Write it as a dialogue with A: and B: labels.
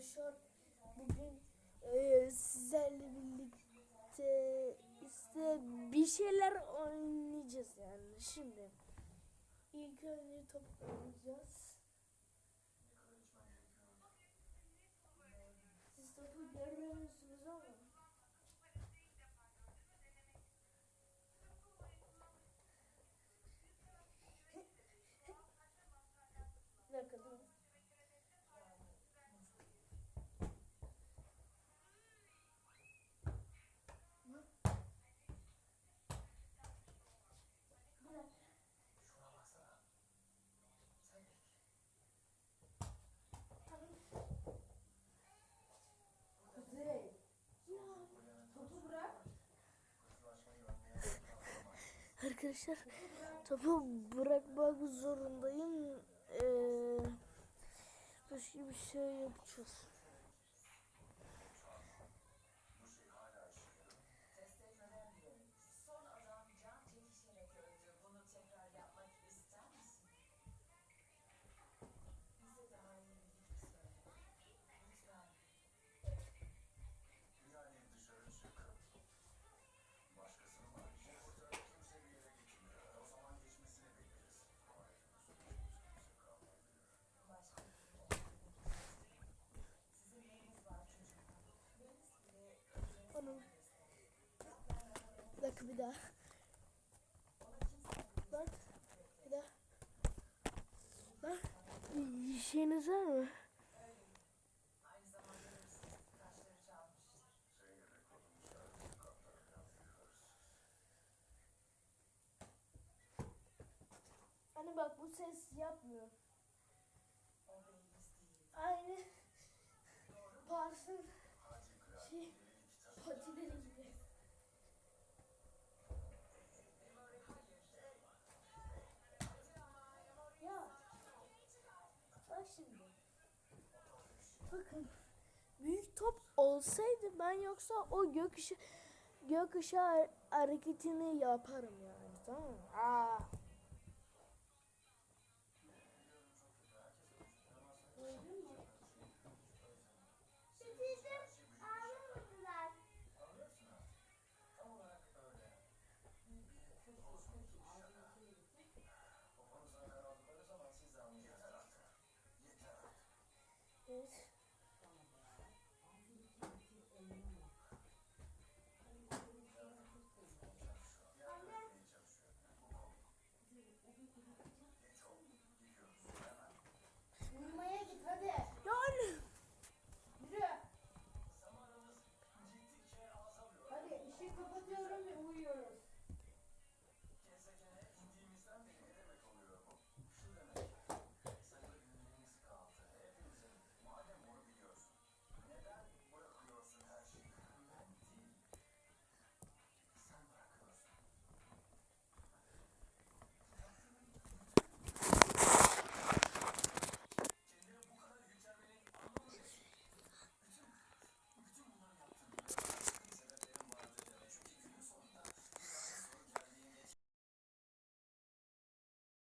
A: arkadaşlar. Bugün e, sizlerle birlikte işte bir şeyler oynayacağız yani şimdi. İlk önce top oynayacağız. Arkadaşlar topu bırakmak zorundayım. Ee, başka bir şey yapacağız.
B: Bir
A: daha. Lan bir daha. Bir şeyiniz var mı? Hani bak bu ses yapmıyor. Aynı Pars'ın şey
C: Elini
A: Bakın büyük top olsaydı ben yoksa o göküşü gökuşağı hareketini yaparım yani tamam mı? Aa.